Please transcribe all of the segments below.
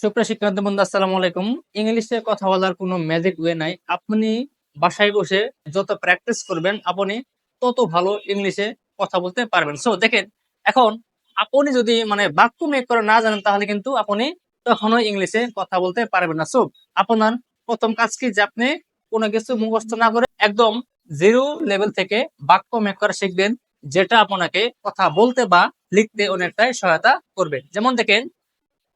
সুপ্রিয় শিক্ষার্থী বন্ধু, আসসালামু আলাইকুম। ইংলিশে কথা বলার কোনো ম্যাজিক ওয়ে নাই। আপনি বাসায় বসে যত প্র্যাকটিস করবেন, আপনি তত ভালো ইংলিশে কথা বলতে পারবেন। সো দেখেন, এখন আপনি যদি মানে বাক্য মেক করে না জানেন, তাহলে কিন্তু আপনি তখনও ইংলিশে কথা বলতে পারবেন না। সো আপনার প্রথম কাজ কি? যে আপনি কোনো কিছু মুখস্থ না করে একদম জিরো লেভেল থেকে বাক্য মেক করা শিখবেন, যেটা আপনাকে কথা বলতে বা লিখতে অনেকটাই সহায়তা করবে। যেমন দেখেন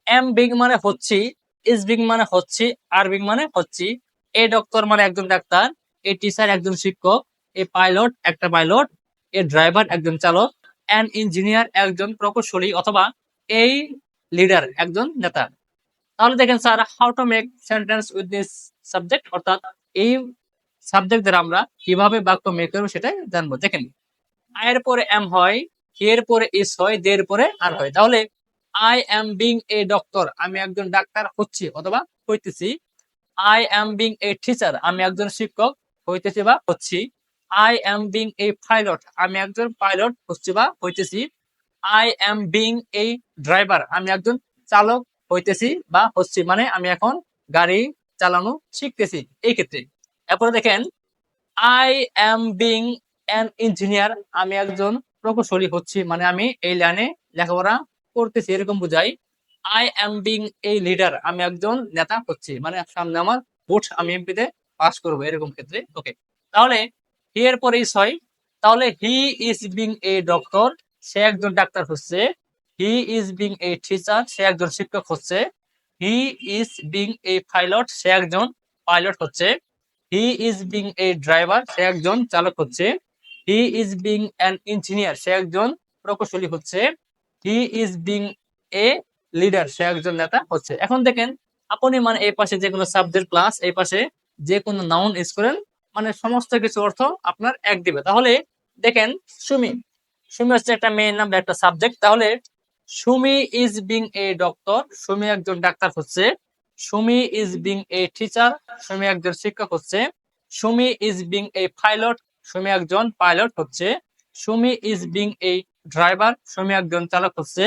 এম বিগ মানে হচ্ছি ইস বিগ মানে হচ্ছি আর বিগ মানে হচ্ছি। এ ডক্টর মানে একজন ডাক্তার এ টিচার একজন শিক্ষক এ পাইলট একটা পাইলট এ ড্রাইভার একজন চালক অ্যান ইঞ্জিনিয়ার একজন প্রকৌশলী অথবা এই লিডার একজন নেতা। তাহলে দেখেন sir how to make sentence with this subject অর্থাৎ এই সাবজেক্ট দ্বারা আমরা কীভাবে বাক্য মেক করব সেটাই জানব। দেখেন আয়ের পরে এম হয় এর পরে ইস হয় দের পরে আর হয়। তাহলে I am being a doctor আমি একজন ডাক্তার হচ্ছি অথবা হইতেছি। I am being a teacher আমি একজন শিক্ষক হইতেছি বা হচ্ছি। I am being a pilot আমি একজন পাইলট হচ্ছি বা হইতেছি। I am being a driver আমি একজন চালক হইতেছি বা হচ্ছি। মানে আমি এখন গাড়ি চালানো শিখতেছি এই ক্ষেত্রে। এরপরে দেখেন I am being an engineer আমি একজন প্রকৌশলী হচ্ছি। মানে আমি এই লাইনে লেখাপড়া করতেছি, এরকম বুঝাই I am being a leader আমি একজন নেতা হচ্ছি মানে সামনে আমার ভোট আমি এমপিতে পাস করব, এরকম ক্ষেত্রে। ওকে তাহলে হি এর পরে ইস হয় তাহলে he is being a doctor সে একজন ডাক্তার হচ্ছে। He is being a teacher সে একজন শিক্ষক হচ্ছে। He is being a pilot সে একজন পাইলট হচ্ছে। He is being a driver সে একজন চালক হচ্ছে। He is being an engineer সে একজন প্রকৌশলী হচ্ছে। He is being a leader সে একজন নেতা হচ্ছে। এখন দেখেন, আপনি মানে এই পাশে যে কোনো সাবজেক্ট প্লাস এই পাশে যে কোনো নাউন ইউজ করেন মানে সমস্ত কিছু অর্থ আপনার এক দিবে। তাহলে দেখেন, সুমি। সুমি হচ্ছে একটা মেয়ের নাম, একটা সাবজেক্ট তাহলে Sumi is being a doctor Sumi একজন ডাক্তার হচ্ছে। Sumi is being a teacher Sumi একজন শিক্ষক হচ্ছে। Sumi is being a pilot Sumi একজন পাইলট হচ্ছে। Sumi is being a driver Sumi একজন চালক হচ্ছে।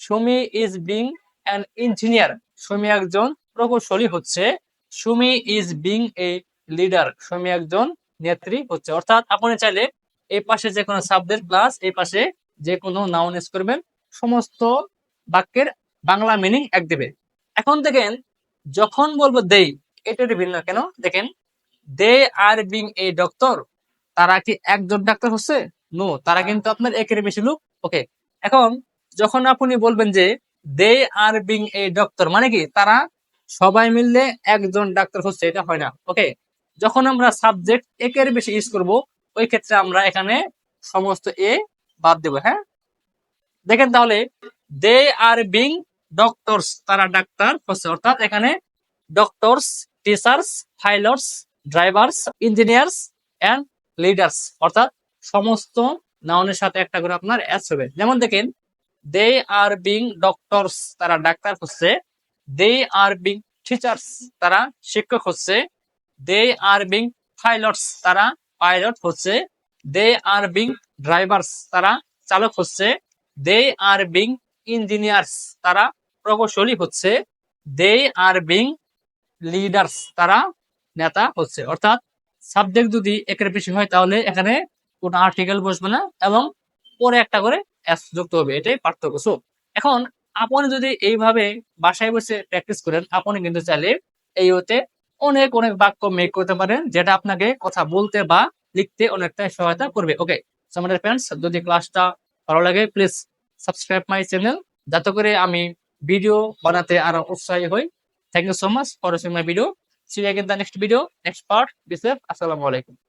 Sumi is being an engineer Sumi একজন প্রকৌশলী হচ্ছে। Sumi is being a leader Sumi একজন নেত্রী হচ্ছে। অর্থাৎ আপনি চাইলে এই পাশে যে কোনো সাবজেক্ট প্লাস এই পাশে যে কোনো নাউন ইউজ করবেন। সমস্ত বাক্যের বাংলা মিনিং এক দেবে। এখন দেখেন, যখন বলব দেই এটার ভিন্ন কেন? দেখেন they are being a doctor তারা কি একজন ডাক্তার হচ্ছে? নো তারা কিন্তু আপনার একের বেশি লোক। ওকে এখন যখন আপনি বলবেন যে দে আর বিং এ ডক্টর মানে কি? তারা সবাই মিললে একজন ডাক্তার হচ্ছে, এটা হয় না। ওকে যখন আমরা সাবজেক্ট একের বেশি ইউজ করব, ওই ক্ষেত্রে আমরা এখানে সমস্ত এ বাদ দেব হ্যাঁ? দেখেন তাহলে দে আর বিং ডক্টরস তারা ডাক্তার হচ্ছে। অর্থাৎ এখানে doctors teachers pilots drivers engineers and leaders অর্থাৎ সমস্ত নাউনের সাথে একটা করে আপনার অ্যাস হবে যেমন দেখেন দে আর বিং ডক্টরস তারা ডাক্তার হচ্ছে দে আর বিং টিচার্স তারা শিক্ষক হচ্ছে দে আর বিং পাইলটস তারা পাইলট হচ্ছে দে আর বিং ড্রাইভার্স তারা চালক হচ্ছে দে আর বিং ইঞ্জিনিয়ার্স তারা প্রকৌশলী হচ্ছে দে আর বিং লিডার্স তারা নেতা হচ্ছে অর্থাৎ সাবজেক্ট যদি একের বেশি হয়, তাহলে এখানে কোনো আর্টিকেল বসবে না এবং পরে একটা করে এস যুক্ত হবে, এটাই পার্থক্য। সো এখন আপনি যদি এইভাবে বাসায় বসে প্র্যাকটিস করেন, আপনি কিন্তু চাইলে এই হতে অনেক অনেক বাক্য মেক করতে পারেন, যেটা আপনাকে কথা বলতে বা লিখতে অনেকটা সহায়তা করবে। ওকে আমাদের ফ্রেন্ডস যদি ক্লাসটা ভালো লাগে প্লিজ সাবস্ক্রাইব মাই চ্যানেল যাতে করে আমি ভিডিও বানাতে আরও উৎসাহী হই। Thank you so much for my video see you the next video next part be safe আসসালামু আলাইকুম